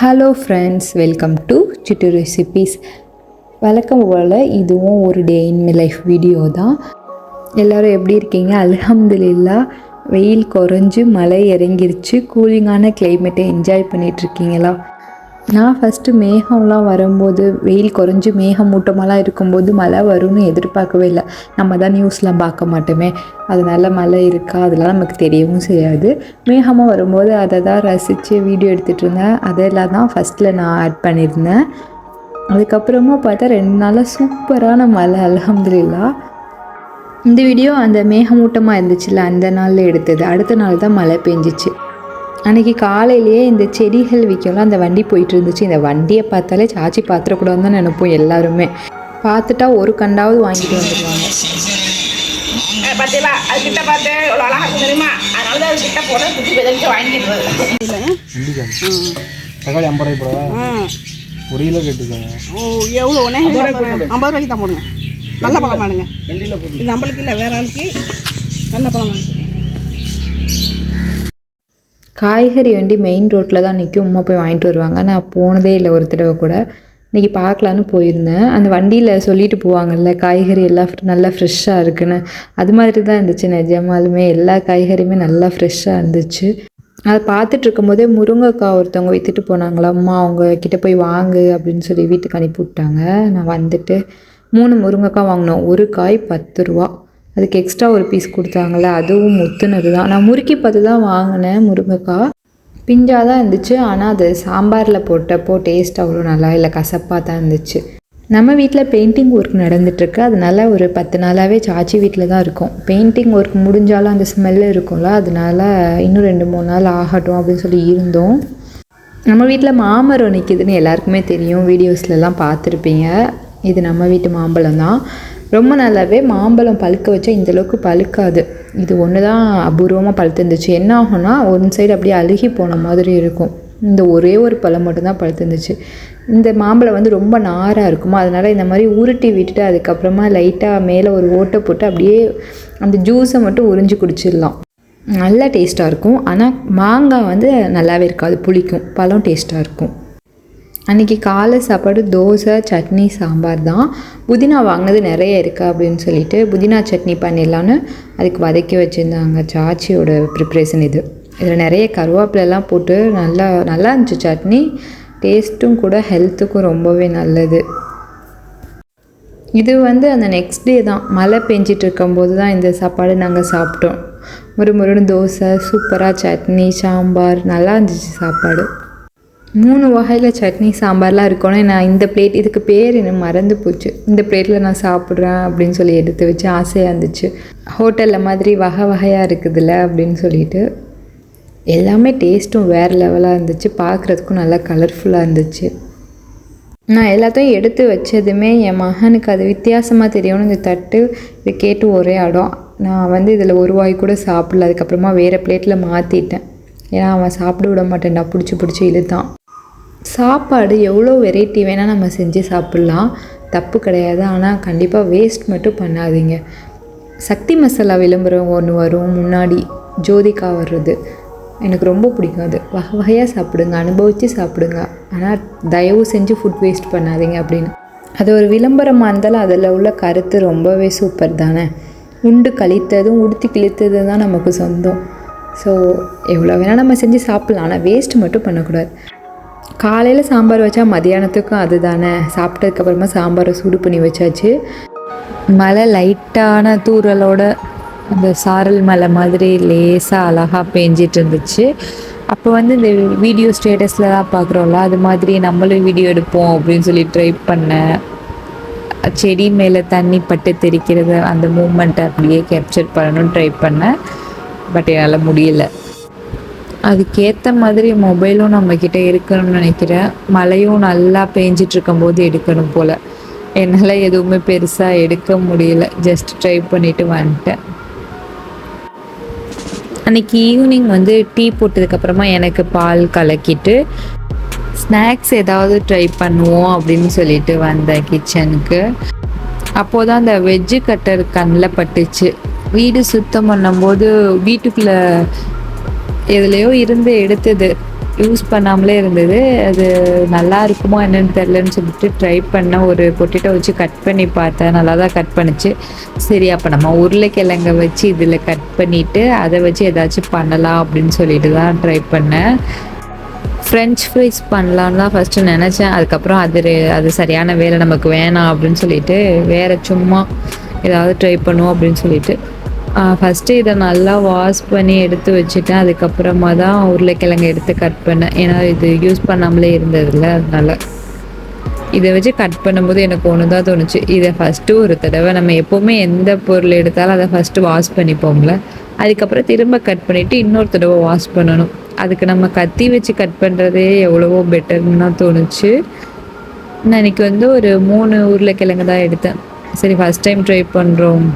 Hello friends welcome to Chittu recipes வழக்கம் போல் இதுவும் ஒரு day in my life video தான். எல்லோரும் எப்படி இருக்கீங்க? அல்ஹம்துலில்லா வெயில் குறைஞ்சி மழை இறங்கிருச்சு கூலிங்கான கிளைமேட்டை என்ஜாய் பண்ணிகிட்ருக்கீங்களா நான் ஃபஸ்ட்டு மேகம்லாம் வரும்போது வெயில் குறைஞ்சி மேகம் மூட்டமெல்லாம் இருக்கும்போது மழை வரும்னு எதிர்பார்க்கவே இல்லை. நம்ம தான் நியூஸ்லாம் பார்க்க மாட்டோமே. அதனால் மழை இருக்கா? அதெல்லாம் நமக்கு தெரியவும் செய்யாது. மேகமாக வரும்போது அதை தான் ரசித்து வீடியோ எடுத்துகிட்டு இருந்தேன். அதெல்லாம் தான் ஃபஸ்ட்டில் நான் ஆட் பண்ணியிருந்தேன். அதுக்கப்புறமா பார்த்தா ரெண்டு நாளாக சூப்பரான மழை அல்ஹம்துலில்லா. இந்த வீடியோ அந்த மேகமூட்டமாக இருந்துச்சுல்ல அந்த நாளில் எடுத்தது. அடுத்த நாள் தான் மழை பெஞ்சிச்சு. அன்றைக்கி காலையிலேயே இந்த செடிகள் விற்கலாம் அந்த வண்டி போயிட்டு இருந்துச்சு. இந்த வண்டியை பார்த்தாலே சாச்சி பார்த்துடக்கூடாதுன்னு தான் நினைப்போம் எல்லாருமே. பார்த்துட்டா ஒரு கண்டாவது வாங்கிட்டு வந்துடுவாங்க தக்காளி ஐம்பது ரூபாய் போடவா? ஒரு கிலோ கேட்டுக்கோங்க. ஓ எவ்வளோ ஒன்றே ஐம்பது ரூபாய்க்கு தான் போடுங்க. நல்ல பழம் வாடுங்க இது நம்மளுக்கு இல்லை வேற ஆளுக்கு நல்ல பழம் வாங்க காய்கறி வண்டி மெயின் ரோட்டில் தான் நிற்கும் உமா போய் வாங்கிட்டு வருவாங்க. நான் போனதே இல்லை ஒரு தடவை கூட. இன்றைக்கி பார்க்கலான்னு போயிருந்தேன். அந்த வண்டியில் சொல்லிட்டு போவாங்கல்ல காய்கறி எல்லாம் நல்லா ஃப்ரெஷ்ஷாக இருக்குன்னு. அது மாதிரி தான் இருந்துச்சு. நிஜமாலுமே எல்லா காய்கறியுமே நல்லா ஃப்ரெஷ்ஷாக இருந்துச்சு. அதை பார்த்துட்டு இருக்கும்போதே முருங்கைக்காய் ஒருத்தவங்க விற்றுட்டு போனாங்களா அம்மா அவங்க கிட்டே போய் வாங்கு அப்படின்னு சொல்லி வீட்டுக்கு அனுப்பி விட்டாங்க. நான் வந்துட்டு மூணு முருங்கைக்காய் வாங்கினோம். ஒரு காய் பத்து ரூபா. அதுக்கு எக்ஸ்ட்ரா ஒரு பீஸ் கொடுத்தாங்கள அதுவும் முத்துனது தான் நான் முறுக்கி பார்த்து தான் வாங்கினேன் முருங்கைக்காய் பிஞ்சாக தான் இருந்துச்சு ஆனால் அது சாம்பாரில் போட்டப்போ டேஸ்ட் அவ்வளோ நல்லா இல்லை கசப்பாக தான் இருந்துச்சு. நம்ம வீட்டில் பெயிண்டிங் ஒர்க் நடந்துட்டுருக்கு. அதனால ஒரு பத்து நாளாகவே சாச்சி வீட்டில் தான் இருக்கும். பெயிண்டிங் ஒர்க் முடிஞ்சாலும் அந்த ஸ்மெல்லு இருக்கும்ல அதனால இன்னும் ரெண்டு மூணு நாள் ஆகட்டும் அப்படின்னு சொல்லி இருந்தோம். நம்ம வீட்டில் மாமரம் நிற்கிதுன்னு எல்லாருக்குமே தெரியும். வீடியோஸ்லலாம் பார்த்துருப்பீங்க. இது நம்ம வீட்டு மாம்பழம் தான் ரொம்ப நல்லாவே மாம்பழம் பழுக்க வச்சா இந்த அளவுக்கு பழுக்காது. இது ஒன்று தான் அபூர்வமாக பழுத்துருந்துச்சு. என்ன ஆகும்னா ஒன் சைடு அப்படியே அழுகி போன மாதிரி இருக்கும். இந்த ஒரே ஒரு பழம் மட்டும்தான் பழுத்துருந்துச்சு. இந்த மாம்பழம் வந்து ரொம்ப நாராக இருக்குமா? அதனால் இந்த மாதிரி உருட்டி விட்டுட்டு அதுக்கப்புறமா லைட்டாக மேலே ஒரு ஓட்டை போட்டு அப்படியே அந்த ஜூஸை மட்டும் உறிஞ்சி குடிச்சிடலாம். நல்லா டேஸ்ட்டாக இருக்கும். ஆனால் மாங்காய் வந்து நல்லாவே இருக்காது. புளிக்கும். பழம் டேஸ்ட்டாக இருக்கும். அன்றைக்கி காலை சாப்பாடு தோசை சட்னி சாம்பார் தான். புதினா வாங்கினது நிறைய இருக்குது அப்படின்னு சொல்லிட்டு புதினா சட்னி பண்ணிடலான்னு அதுக்கு வதக்கி வச்சுருந்தாங்க. சாச்சியோட ப்ரிப்ரேஷன் இது. இதில் நிறைய கருவேப்பிலெல்லாம் போட்டு நல்லா நல்லா இருந்துச்சு சட்னி. டேஸ்ட்டும் கூட ஹெல்த்துக்கும் ரொம்பவே நல்லது. இது வந்து அந்த நெக்ஸ்ட் டே தான். மழை பெஞ்சிட்டு இருக்கும்போது தான் இந்த சாப்பாடு நாங்கள் சாப்பிட்டோம். முறு முருன்னு தோசை சூப்பராக சட்னி சாம்பார் நல்லா இருந்துச்சு சாப்பாடு. மூணு வகையில் சட்னி சாம்பார்லாம் இருக்கணும் நான் இந்த பிளேட் இதுக்கு பேர் என்ன மறந்து போச்சு. இந்த பிளேட்டில் நான் சாப்பிட்றேன் அப்படின்னு சொல்லி எடுத்து வச்சு ஆசையாக இருந்துச்சு. ஹோட்டலில் மாதிரி வகை வகையாக இருக்குதுல்ல அப்படின்னு சொல்லிட்டு எல்லாமே டேஸ்ட்டும் வேறு லெவலாக இருந்துச்சு. பார்க்குறதுக்கும் நல்லா கலர்ஃபுல்லாக இருந்துச்சு. நான் எல்லாத்தையும் எடுத்து வச்சதுமே என் மகனுக்கு அது வித்தியாசமாக தெரியணும் இந்த தட்டு இது கேட்டு ஒரே இடம் நான் வந்து இதில் ஒரு வாய் கூட சாப்பிடல. அதுக்கப்புறமா வேறு பிளேட்டில் மாற்றிட்டேன் ஏன்னா அவன் சாப்பிட விட மாட்டேன்டா பிடிச்சி பிடிச்சி இழுத்தான். சாப்பாடு எவ்வளோ வெரைட்டி வேணால் நம்ம செஞ்சு சாப்பிட்லாம். தப்பு கிடையாது. ஆனால் கண்டிப்பாக வேஸ்ட் மட்டும் பண்ணாதீங்க. சக்தி மசாலா விளம்பரம் ஒன்று வரும். முன்னாடி ஜோதிகா வர்றது. எனக்கு ரொம்ப பிடிக்கும் அது. வகை வகையாக சாப்பிடுங்க. அனுபவித்து சாப்பிடுங்க. ஆனால் தயவு செஞ்சு ஃபுட் வேஸ்ட் பண்ணாதீங்க அப்படின்னு. அது ஒரு விளம்பரமாக இருந்தாலும் அதில் உள்ள கருத்து ரொம்பவே சூப்பர் தானே? உண்டு கழித்ததும் உடுத்தி கிழித்தது தான் நமக்கு சொந்தம். ஸோ எவ்வளோ வேணால் நம்ம செஞ்சு சாப்பிட்லாம். ஆனால் வேஸ்ட் மட்டும் பண்ணக்கூடாது. காலையில் சாம்பார் வச்சா மதியானத்துக்கும் அதுதானே. சாப்பிட்டதுக்கப்புறமா சாம்பாரை சூடு பண்ணி வச்சாச்சு. மழை லைட்டான தூறலோட அந்த சாரல் மலை மாதிரி லேசாக அழகாக பேஞ்சிட்டு இருந்துச்சு. அப்போ வந்து இந்த வீடியோ ஸ்டேட்டஸில் தான் பார்க்குறோம்ல அது மாதிரி நம்மளும் வீடியோ எடுப்போம் அப்படின்னு சொல்லி ட்ரை பண்ணேன் செடி மேலே தண்ணி பட்டு தெரிக்கிறது அந்த மூமெண்ட்டை அப்படியே கேப்சர் பண்ணணும்னு ட்ரை பண்ணேன் பட் என்னால் முடியல. அதுக்கேற்ற மாதிரி மொபைலும் நம்மக்கிட்ட இருக்கணும்னு நினைக்கிறேன் மழையும் நல்லா பேஞ்சிட்ருக்கும் போது எடுக்கணும் போல். என்னால் எதுவுமே பெருசாக எடுக்க முடியல. ஜஸ்ட் ட்ரை பண்ணிட்டு வந்துட்டேன். அன்றைக்கி ஈவினிங் வந்து டீ போட்டதுக்கப்புறமா எனக்கு பால் கலக்கிட்டு ஸ்நாக்ஸ் ஏதாவது ட்ரை பண்ணுவோம் அப்படின்னு சொல்லிட்டு வந்தேன் கிச்சனுக்கு அப்போது தான் அந்த வெஜ்ஜு கட்டர் கண்ணில் பட்டுச்சு. வீடு சுத்தம் பண்ணும்போது வீட்டுக்குள்ளே எதுலேயோ இருந்து எடுத்தது. யூஸ் பண்ணாமலே இருந்தது. அது நல்லா இருக்குமோ என்னன்னு தெரிலன்னு சொல்லிட்டு ட்ரை பண்ண ஒரு பொட்டேட்டோ வச்சு கட் பண்ணி பார்த்தேன். நல்லா தான் கட் பண்ணிச்சு. சரி அப்போ நம்ம உருளைக்கிழங்க வச்சு இதில் கட் பண்ணிவிட்டு அதை வச்சு ஏதாச்சும் பண்ணலாம் அப்படின்னு சொல்லிட்டு தான் ட்ரை பண்ணேன். ஃப்ரெஞ்ச் ஃப்ரைஸ் பண்ணலான்னு தான் ஃபஸ்ட்டு நினச்சேன். அதுக்கப்புறம் அது அது சரியான வேலை நமக்கு வேணாம் அப்படின்னு சொல்லிட்டு வேறு சும்மா ஏதாவது ட்ரை பண்ணுவோம் அப்படின்னு சொல்லிட்டு ஃபஸ்ட்டு இதை நல்லா வாஷ் பண்ணி எடுத்து வச்சுட்டேன். அதுக்கப்புறமா தான் உருளைக்கிழங்கு எடுத்து கட் பண்ணேன். ஏன்னா இது யூஸ் பண்ணாமலே இருந்ததில்ல அதனால். இதை வச்சு கட் பண்ணும்போது எனக்கு ஒன்று தான் தோணுச்சு. இதை ஃபஸ்ட்டு ஒரு தடவை நம்ம எப்போவுமே எந்த பொருள் எடுத்தாலும் அதை ஃபஸ்ட்டு வாஷ் பண்ணிப்போம்ல. அதுக்கப்புறம் திரும்ப கட் பண்ணிவிட்டு இன்னொரு தடவை வாஷ் பண்ணணும். அதுக்கு நம்ம கத்தி வச்சு கட் பண்ணுறதே எவ்வளவோ பெட்டர்னு தான் தோணுச்சு. நான் இன்னைக்கு வந்து ஒரு மூணு உருளைக்கிழங்கு தான் எடுத்தேன். சரி ஃபஸ்ட் டைம் ட்ரை பண்ணுறோம்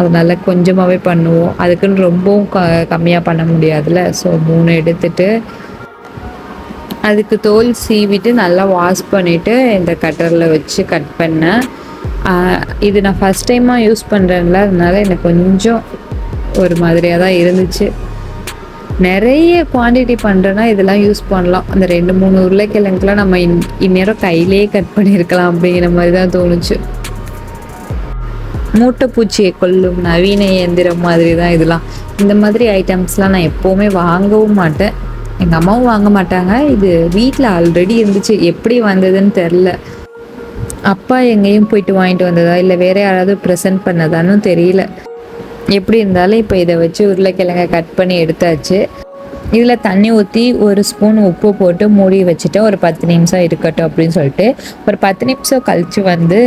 அதனால் கொஞ்சமாகவே பண்ணுவோம். அதுக்குன்னு ரொம்பவும் க கம்மியாக பண்ண முடியாதுல்ல. ஸோ மூணு எடுத்துட்டு அதுக்கு தோல் சீவிட்டு நல்லா வாஷ் பண்ணிவிட்டு இந்த கட்டரில் வச்சு கட் பண்ணேன் இது நான் ஃபஸ்ட் டைமாக யூஸ் பண்ணுறேன்ல அதனால எனக்கு கொஞ்சம் ஒரு மாதிரியாக தான் இருந்துச்சு. நிறைய குவாண்டிட்டி பண்ணுறேன்னா இதெல்லாம் யூஸ் பண்ணலாம். அந்த ரெண்டு மூணு உருளைக்கிழங்குலாம் நம்ம இன் இந்நேரம் கையிலேயே கட் பண்ணியிருக்கலாம் அப்படிங்கிற மாதிரி தான் தோணுச்சு. மூட்டைப்பூச்சியை கொல்லும் நவீன இயந்திரம் மாதிரி தான் இதெல்லாம். இந்த மாதிரி ஐட்டம்ஸ்லாம் நான் எப்போவுமே வாங்கவும் மாட்டேன். எங்கள் அம்மாவும் வாங்க மாட்டாங்க. இது வீட்டில் ஆல்ரெடி இருந்துச்சு. எப்படி வந்ததுன்னு தெரில அப்பா எங்கேயும் போயிட்டு வாங்கிட்டு வந்ததா? இல்லை வேற யாராவது ப்ரெசென்ட் பண்ணதான்னு தெரியல. எப்படி இருந்தாலும் இப்போ இதை வச்சு உருளைக்கிழங்க கட் பண்ணி எடுத்தாச்சு. இதில் தண்ணி ஊற்றி ஒரு ஸ்பூன் உப்பு போட்டு மூடி வச்சுட்டு ஒரு பத்து நிமிஷம் இருக்கட்டும் அப்படின்னு சொல்லிட்டு ஒரு பத்து நிமிஷம் கழித்து வந்து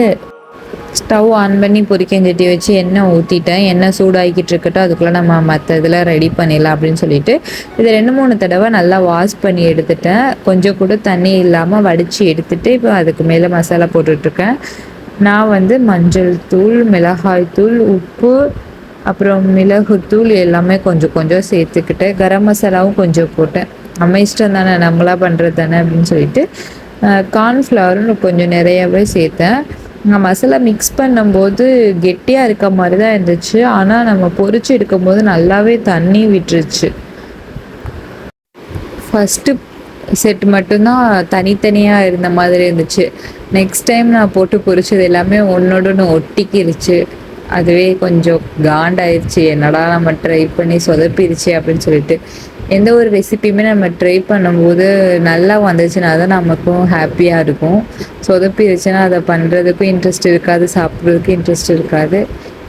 ஸ்டவ் ஆன் பண்ணி பொரிக்கஞ்சட்டி வச்சு எண்ணெய் ஊற்றிட்டேன் எண்ணெய் சூடாகிக்கிட்டு இருக்கட்டும். அதுக்குள்ளே நம்ம மற்ற இதில் ரெடி பண்ணிடலாம் அப்படின்னு சொல்லிட்டு இது ரெண்டு மூணு தடவை நல்லா வாஷ் பண்ணி எடுத்துட்டேன். கொஞ்சம் கூட தண்ணி இல்லாமல் வடித்து எடுத்துட்டு இப்போ அதுக்கு மேலே மசாலா போட்டுட்ருக்கேன் நான் வந்து மஞ்சள் தூள் மிளகாய் தூள் உப்பு அப்புறம் மிளகுத்தூள் எல்லாமே கொஞ்சம் கொஞ்சம் சேர்த்துக்கிட்டேன் கரம் மசாலாவும் கொஞ்சம் போட்டேன். நம்ம இஷ்டம் தானே நம்மளாக பண்ணுறது தானே அப்படின்னு சொல்லிட்டு கார்ன்ஃப்ளவரும் கொஞ்சம் நிறையாவே சேர்த்தேன். நான் மசாலா மிக்ஸ் பண்ணும்போது கெட்டியாக இருக்க மாதிரி தான் இருந்துச்சு. ஆனால் நம்ம பொறிச்சு எடுக்கும்போது நல்லாவே தண்ணி விட்டுருச்சு. ஃபஸ்ட்டு செட் மட்டும்தான் தனித்தனியாக இருந்த மாதிரி இருந்துச்சு. நெக்ஸ்ட் டைம் நான் போட்டு பொறிச்சது எல்லாமே ஒன்னோட ஒன்று ஒட்டிக்கிருச்சு. அதுவே கொஞ்சம் காண்டாயிருச்சு. என்னடா நம்ம ட்ரை பண்ணி சொதப்பிருச்சு அப்படின்னு சொல்லிட்டு. எந்த ஒரு ரெசிபியுமே நம்ம ட்ரை பண்ணும்போது நல்லா வந்துச்சுன்னா தான் நமக்கும் ஹாப்பியாக இருக்கும். சொதப்பிருச்சுன்னா அதை பண்ணுறதுக்கும் இன்ட்ரெஸ்ட் இருக்காது சாப்பிட்றதுக்கும் இன்ட்ரெஸ்ட் இருக்காது.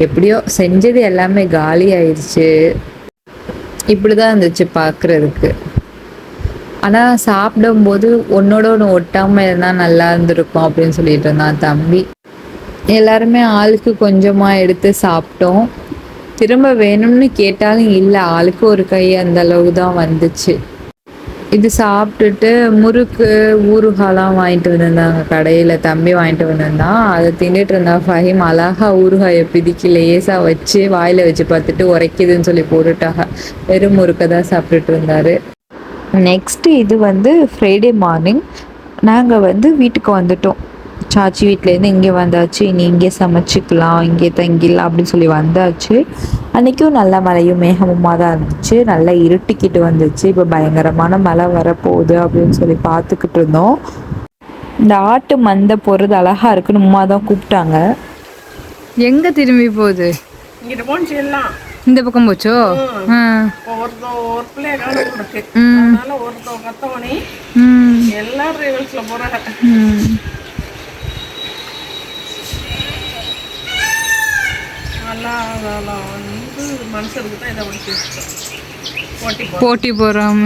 எப்படியோ செஞ்சது எல்லாமே காலி ஆயிடுச்சு. இப்படி தான் இருந்துச்சு பார்க்குறதுக்கு ஆனால் சாப்பிடும்போது ஒன்னோட ஒன்று ஒட்டாமல் இருந்தால் நல்லா இருந்திருக்கும் அப்படின்னு சொல்லிட்டு இருந்தான் தம்பி. எல்லாருமே ஆளுக்கு கொஞ்சமாக எடுத்து சாப்பிட்டோம். திரும்ப வேணும்னு கேட்டாலும் இல்லை ஆளுக்கு ஒரு கை அந்த அளவு தான் வந்துச்சு. இது சாப்பிட்டுட்டு முறுக்கு ஊறுகாலாம் வாங்கிட்டு வந்திருந்தாங்க கடையில் தம்பி வாங்கிட்டு வந்திருந்தான் அதை தின்னுட்டு இருந்தா ஃபஹிம் அழகா ஊறுகாயை பிதிக்கி லேசாக வச்சு வாயில் வச்சு பார்த்துட்டு உரைக்குதுன்னு சொல்லி போட்டுட்டாங்க. வெறும் முறுக்கை தான் சாப்பிட்டுட்டு இருந்தாரு. நெக்ஸ்ட்டு இது வந்து ஃப்ரைடே மார்னிங் நாங்கள் வந்து வீட்டுக்கு வந்துட்டோம். சாச்சி வீட்டிலேருந்து இங்கே வந்தாச்சு. இனி இங்கே சமைச்சிக்கலாம் இங்கே தங்கிடலாம் அப்படின்னு சொல்லி வந்தாச்சு. அன்றைக்கும் நல்ல மழையும் மேகமுமாக தான் இருந்துச்சு. நல்லா இருட்டிக்கிட்டு வந்துச்சு. இப்போ பயங்கரமான மழை வரப்போகுது அப்படின்னு சொல்லி பார்த்துக்கிட்டு இருந்தோம். இந்த ஆட்டு மந்தை போகிறது அழகா இருக்குன்னு உமா தான் கூப்பிட்டாங்க. எங்க திரும்பி போகுது? இந்த பக்கம் போச்சோ? ஆ. ஒருத்தன் ஒரு பிள்ளைய காணும் இருக்கு ம். அதனால ஒருத்தன் கத்தவனி ம். எல்லாரும் போட்டி போட்டேன்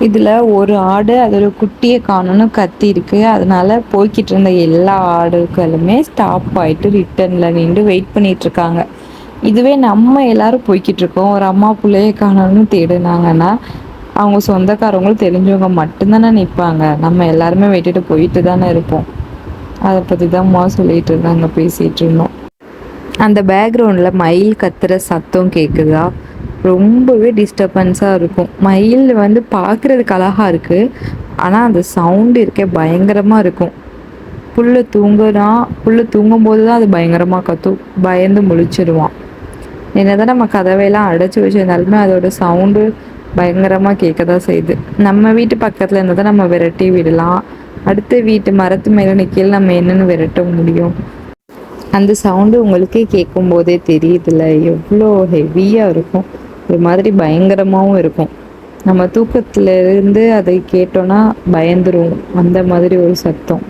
இதில் ஒரு ஆடு அதோட குட்டியை காணும்னு கத்தி இருக்கு அதனால போய்கிட்டு இருந்த எல்லா ஆடுகளுமே ஸ்டாப் ஆயிட்டு ரிட்டர்னில் நின்று வெயிட் பண்ணிட்டு இருக்காங்க. இதுவே நம்ம எல்லாரும் போய்கிட்டு இருக்கோம். ஒரு அம்மா பிள்ளைய காணோம்னு தேடுனாங்கன்னா அவங்க சொந்தக்காரவங்களும் தெரிஞ்சவங்க மட்டும்தானே நிற்பாங்க. நம்ம எல்லாருமே விட்டுட்டு போயிட்டு தானே இருப்போம். அதை பற்றி தான் சொல்லிட்டு இருந்தாங்க பேசிகிட்டு இருந்தோம். அந்த பேக்ரவுண்டில் மயில் கத்துற சத்தம் கேட்குதா ரொம்பவே டிஸ்டர்பன்ஸாக இருக்கும். மயில் வந்து பார்க்குறதுக்கு அழகாக இருக்குது ஆனால் அந்த சவுண்டு இருக்கே பயங்கரமாக இருக்கும். புல்லு தூங்குனா புல்லு தூங்கும்போது தான் அது பயங்கரமாக கத்தும். பயந்து முழிச்சிடுவான் என்னதான் நம்ம கதவையெல்லாம் அடைச்சி வச்சிருந்தாலுமே அதோட சவுண்டு பயங்கரமாக கேட்க தான் செய்யுது. நம்ம வீட்டு பக்கத்தில் இருந்தால் தான் நம்ம விரட்டி விடலாம். அடுத்த வீட்டு மரத்து மேலே நிற்கையில் நம்ம என்னென்னு விரட்ட முடியும். அந்த சவுண்டு உங்களுக்கே கேட்கும் போதே தெரியுதுல்ல எவ்வளோ ஹெவியாக இருக்கும். ஒரு மாதிரி பயங்கரமாகவும் இருக்கும். நம்ம தூக்கத்துல இருந்து அதை கேட்டோன்னா பயந்துரும். அந்த மாதிரி ஒரு சத்தம்.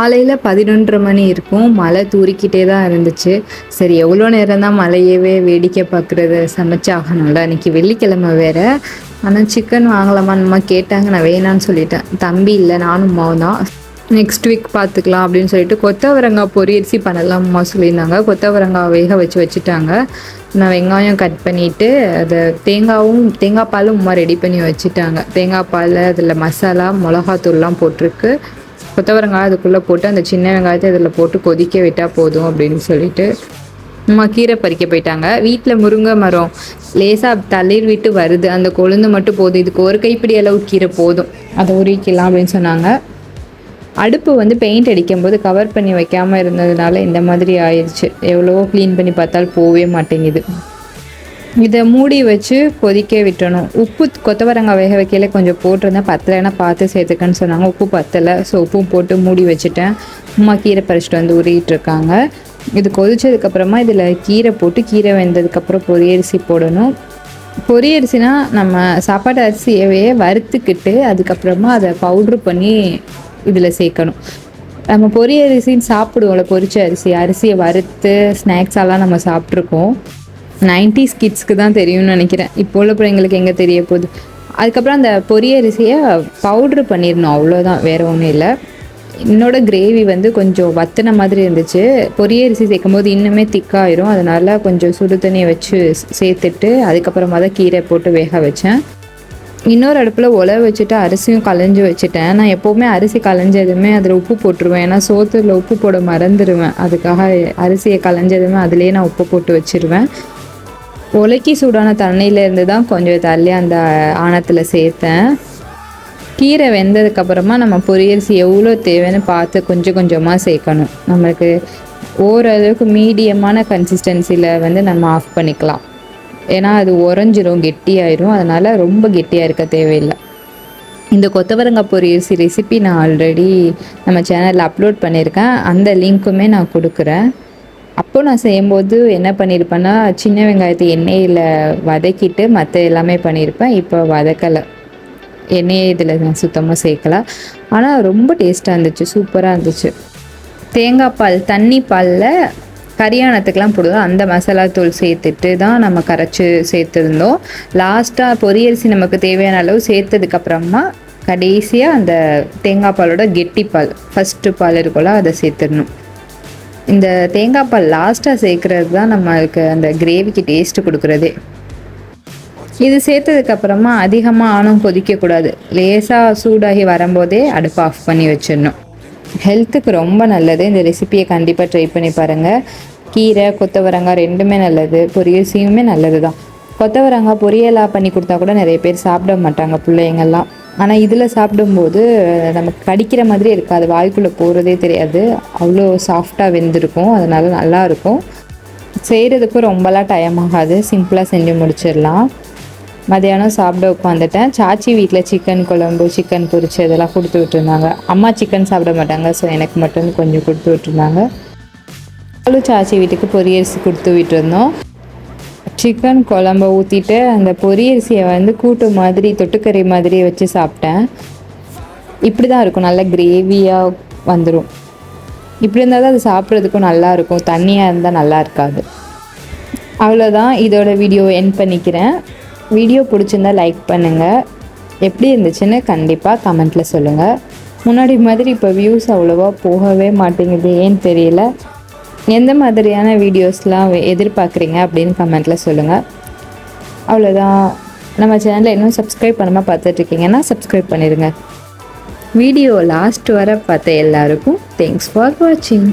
காலையில் பதினொன்றரை மணி இருக்கும். மழை தூறிக்கிட்டே தான் இருந்துச்சு. சரி எவ்வளோ நேரம் தான் மழையவே வேடிக்கை பார்க்குறது சமைச்சாகணும்ல? அன்றைக்கி வெள்ளிக்கிழமை வேறு. ஆனால் சிக்கன் வாங்கலாமான்னு கேட்டாங்க. நான் வேணான்னு சொல்லிட்டேன். தம்பி இல்லை நானும் அம்மாவும் தான். நெக்ஸ்ட் வீக் பார்த்துக்கலாம் அப்படின்னு சொல்லிட்டு கொத்தவரங்காய் பொரியரிசி பண்ணலாம்மா சொல்லியிருந்தாங்க. கொத்தவரங்காய் வேக வச்சு வச்சுட்டாங்க. நான் வெங்காயம் கட் பண்ணிவிட்டு அதை தேங்காவும் தேங்காய் பாலும் உமா ரெடி பண்ணி வச்சுட்டாங்க. தேங்காய் பால் அதில் மசாலா மிளகாத்தூள்லாம் போட்டிருக்கு. கொத்தவரங்காய் அதுக்குள்ளே போட்டு அந்த சின்ன வெங்காயத்தை அதில் போட்டு கொதிக்க விட்டால் போதும் அப்படின்னு சொல்லிட்டு அம்மா கீரை பறிக்க போயிட்டாங்க. வீட்டில் முருங்கை மரம் லேசாக தளிர் விட்டு வருது. அந்த கொழுந்து மட்டும் போதும். இதுக்கு ஒரு கைப்பிடி அளவு கீரை போதும். அதை உருவிக்கலாம் அப்படின்னு சொன்னாங்க. அடுப்பு வந்து பெயிண்ட் அடிக்கும்போது கவர் பண்ணி வைக்காமல் இருந்ததுனால இந்த மாதிரி ஆயிடுச்சு எவ்வளவோ க்ளீன் பண்ணி பார்த்தால் போகவே மாட்டேங்குது. இதை மூடி வச்சு கொதிக்க விட்டணும். உப்பு கொத்தவரங்காய் வேக வைக்கல கொஞ்சம் போட்டிருந்தேன். பத்தலைன்னா பார்த்து சேர்த்துக்கன்னு சொன்னாங்க. உப்பு பத்தலை ஸோ உப்பும் போட்டு மூடி வச்சுட்டேன். அம்மா கீரை பறிச்சிட்டு வந்து உருகிட்டு இருக்காங்க இது கொதிச்சதுக்கப்புறமா இதில் கீரை போட்டு கீரை வெந்ததுக்கப்புறம் பொரியரிசி போடணும். பொரியரிசினா நம்ம சாப்பாடு அரிசியவே வறுத்துக்கிட்டு அதுக்கப்புறமா அதை பவுட்ரு பண்ணி இதில் சேர்க்கணும். நம்ம பொரியரிசின்னு சாப்பிடுவோம்ல பொரிச்ச அரிசி. அரிசியை வறுத்து ஸ்நாக்ஸ் எல்லாம் நம்ம சாப்பிட்ருக்கோம். நைன்டிஸ் கிட்ஸ்க்கு தான் தெரியும்னு நினைக்கிறேன். இப்போ உள்ள பிள்ளைங்களுக்கு எங்கே தெரிய போகுது? அதுக்கப்புறம் அந்த பொரியரிசியை பவுட்ரு பண்ணிடணும் அவ்வளோதான் வேறு ஒன்றும் இல்லை. என்னோட கிரேவி வந்து கொஞ்சம் வத்தின மாதிரி இருந்துச்சு. பொரியரிசி சேர்க்கும் போது இன்னுமே திக்காயிரும் அதனால் கொஞ்சம் சுடு தண்ணியை வச்சு சேர்த்துட்டு அதுக்கப்புறமா தான் கீரை போட்டு வேக வச்சேன். இன்னொரு அடுப்பில் உல வச்சுட்டு அரிசியும் களைஞ்சு வச்சுட்டேன். நான் எப்போவுமே அரிசி களைஞ்சதுமே அதில் உப்பு போட்டுருவேன். ஏன்னா சோத்துல உப்பு போட மறந்துடுவேன் அதுக்காக அரிசியை களைஞ்சதுமே அதுலேயே நான் உப்பு போட்டு வச்சிருவேன். உலக்கி சூடான தண்ணியிலேருந்து தான் கொஞ்சம் தள்ளி அந்த ஆணத்தில் சேர்த்தேன். கீரை வெந்ததுக்கப்புறமா நம்ம பொரியரிசி எவ்வளோ தேவைன்னு பார்த்து கொஞ்சம் கொஞ்சமாக சேர்க்கணும். நம்மளுக்கு ஓரளவுக்கு மீடியமான கன்சிஸ்டன்சியில் வந்து நம்ம ஆஃப் பண்ணிக்கலாம். ஏன்னா அது உறைஞ்சிரும் கெட்டியாயிரும். அதனால் ரொம்ப கெட்டியாக இருக்க தேவையில்லை. இந்த கொத்தவரங்காய் பொரியரிசி ரெசிபி நான் ஆல்ரெடி நம்ம சேனலில் அப்லோட் பண்ணியிருக்கேன். அந்த லிங்க்குமே நான் கொடுக்குறேன். அப்போ நான் செய்யும்போது என்ன பண்ணியிருப்பேன்னா சின்ன வெங்காயத்தை எண்ணெயில் வதக்கிட்டு மற்ற எல்லாமே பண்ணியிருப்பேன் இப்போ வதக்கலை. எண்ணெயை இதில் நான் சுத்தமாக சேர்க்கல. ஆனால் ரொம்ப டேஸ்ட்டாக இருந்துச்சு. சூப்பராக இருந்துச்சு. தேங்காய் பால் தண்ணி பாலில் கரியானத்துக்கெலாம் போடுவோம் அந்த மசாலா தூள் சேர்த்துட்டு தான் நம்ம கரைச்சி சேர்த்துருந்தோம். லாஸ்ட்டாக பொரியரிசி நமக்கு தேவையான அளவு சேர்த்ததுக்கப்புறமா கடைசியாக அந்த தேங்காய் பாலோட கெட்டி பால் ஃபஸ்ட்டு பால் இருக்கும்ல அதை சேர்த்துடணும். இந்த தேங்காய் பால் லாஸ்ட்டாக சேர்க்குறது தான் நம்மளுக்கு அந்த கிரேவிக்கு டேஸ்ட்டு கொடுக்குறதே. இது சேர்த்ததுக்கப்புறமா அதிகமாக ஆணும் கொதிக்கக்கூடாது. லேசாக சூடாகி வரும்போதே அடுப்பு ஆஃப் பண்ணி வச்சிடணும். ஹெல்த்துக்கு ரொம்ப நல்லது. இந்த ரெசிபியை கண்டிப்பாக ட்ரை பண்ணி பாருங்கள் கீரை கொத்தவரங்காய் ரெண்டுமே நல்லது. பொரியல்சியுமே நல்லது தான் கொத்தவரங்காய் பொரியலாக பண்ணி கொடுத்தா கூட நிறைய பேர் சாப்பிட மாட்டாங்க பிள்ளைங்கள்லாம். ஆனால் இதில் சாப்பிடும்போது நமக்கு கடிக்கிற மாதிரி இருக்காது வாய்க்குள்ளே போகிறதே தெரியாது. அவ்வளோ சாஃப்டாக வெந்திருக்கும். அதனால நல்லாயிருக்கும் செய்கிறதுக்கும் ரொம்பலாம் டைம் ஆகாது. சிம்பிளாக செஞ்சு முடிச்சிடலாம். மதியானம் சாப்பிட உட்காந்துட்டேன். சாச்சி வீட்டில் சிக்கன் குழம்பு சிக்கன் பொரிச்சு இதெல்லாம் கொடுத்து விட்டுருந்தாங்க. அம்மா சிக்கன் சாப்பிட மாட்டாங்க. ஸோ எனக்கு மட்டும் கொஞ்சம் கொடுத்து விட்டுருந்தாங்க. அவளும் சாச்சி வீட்டுக்கு பொரியரிசி கொடுத்து விட்டுருந்தோம். சிக்கன் குழம்ப ஊற்றிட்டு அந்த பொரியரிசியை வந்து கூட்டு மாதிரி தொட்டுக்கறி மாதிரி வச்சு சாப்பிட்டேன். இப்படி தான் இருக்கும். நல்ல கிரேவியாக வந்துடும் இப்படி இருந்தால் தான் அது சாப்பிட்றதுக்கும் நல்லா இருக்கும் தண்ணியாக இருந்தால் நல்லா இருக்காது. அவ்வளோதான் இதோட வீடியோ என் பண்ணிக்கிறேன். வீடியோ பிடிச்சிருந்தா லைக் பண்ணுங்கள் எப்படி இருந்துச்சுன்னு கண்டிப்பாக கமெண்ட்டில் சொல்லுங்கள் முன்னாடி மாதிரி இப்போ வியூஸ் அவ்வளோவா போகவே மாட்டேங்குது. ஏன்னு தெரியல. எந்த மாதிரியான வீடியோஸ்லாம் எதிர்பார்க்குறீங்க அப்படின்னு கமெண்ட்டில் சொல்லுங்கள் அவ்வளோதான். நம்ம சேனலில் இன்னும் சப்ஸ்கிரைப் பண்ணாமல் பார்த்துட்ருக்கீங்கன்னா சப்ஸ்கிரைப் பண்ணிடுங்க. வீடியோ லாஸ்ட் வர பார்த்த எல்லாருக்கும் தேங்க்ஸ் ஃபார் வாட்சிங்